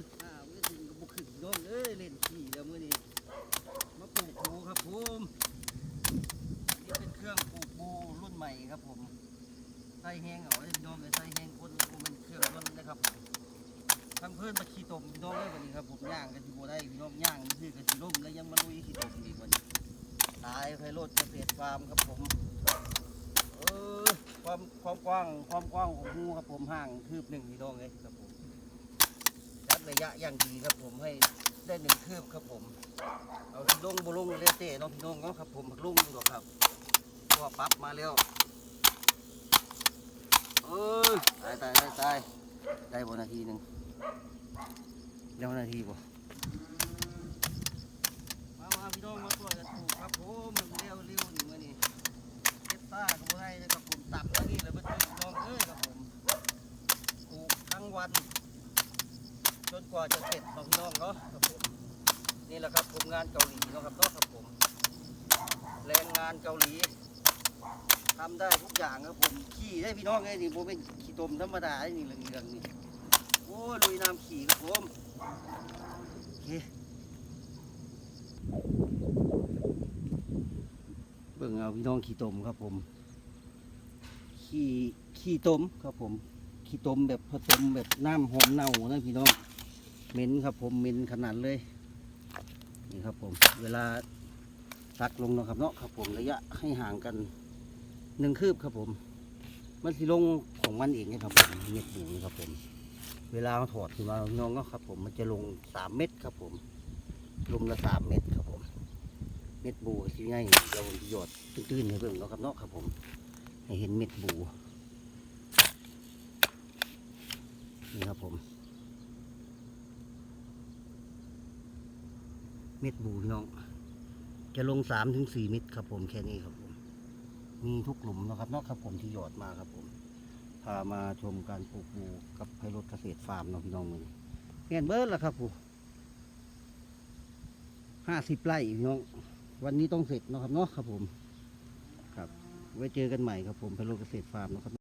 ยอ่ามื้อนี้ก็บ่ขึ้นดองเอ้ยเล่นขี้แล้วเมื้อนี้มาปลูกปูครับผมนี่เป็นเครื่องปลูกปูรุ่นใหม่ครับผมใส่แห้งเอาไว้พี่น้องเลยใส่แห้งคนบ่แมันเครื่องยนต์นะครับผมทั้งเพื่อนมาขี่ตมพี่น้องเลยวันนี้ครับผมย่างกันสิบ่ได้พี่น้องย่างนี่คือกันสิล่มแล้วยังมาลุยขี่ตมอีกวันนี้ตายไพโรดเกษตรฟาร์มครับผมเออความความกว้างความกว้างของหูครับผมห่างคืบหนึ่งพี่น้องเลยครับผม ยะอย่างดีครับผมให้ได้หนึ่งคืบครับผม เอาที่ลงบุลงเรียเต้เน้องพี่น้องเนาะครับผมผักลุงดอกครับพราะว่าปั๊บมาแล้วเออตายตายตายตายได้บ่นาทีหนึ่งเดี๋ยวนาทีบ่มามาพี่น้องมาช่วยกันปลูกครับผมมันเร็วเร็วนี่มื่อนี้เก็บซ่าก็บ่ได้นะครับผมตับแล้วนี่เลยเพื่อนน้องเอ้ยครับผมปลูกทั้งวัน จนกว่าจะเสร็จของน้องเนาะครับผมนี่แหละครับผมงานเกาหลีเนาะครับเนาะครับผม แรงงานเกาหลีทำได้ทุกอย่างครับผมขี่ได้พี่น้องไงนี่ผมเป็นขี่ตมธรรมดาไอ้นี่เรื่องเรื่องนี่โอ้ลุยน้ำขี่ครับผมโอเคเบิ่งเอาพี่น้องขี้ตมครับผมขี้ขี้ต้มครับผมขี้ต้มแบบผสมแบบน้ำหอมเน่านะพี่น้อง เหม็นครับผมเหม็นขนาดเลย นี่ครับผม เวลาตักลงนะครับเนาะครับผมระยะให้ห่างกันหนึ่งคืบครับผม มันสิลงของมันเองนะครับผมเม็ดบูนี่ครับผม เวลาถอดขึ้นมาน้องเนาะครับ ผมมันจะลงสามเม็ดครับผมลงละสามเม็ดครับผม เม็ดบูที่ง่ายเราหยดตื้นๆให้เบิ่งเนาะครับเนาะครับผมให้เห็นเม็ดบูนี่ครับผม เม็ดบูพี่น้อง จะลงสามถึงสี่เม็ดครับผมแค่นี้ครับผม มีทุกหลุมนะครับเนาะครับผมที่หยอดมาครับผมพามาชมการปลูกบูกับไพรถเกษตรฟาร์มเนาะพี่น้องมือเงี้ยเบิร์ดแล้วครับผมห้าสิบไร่พี่น้องวันนี้ต้องเสร็จเนาะครับเนาะครับผม ครับ ไว้เจอกันใหม่ครับผมไพโรเกษตรฟาร์มนะครับ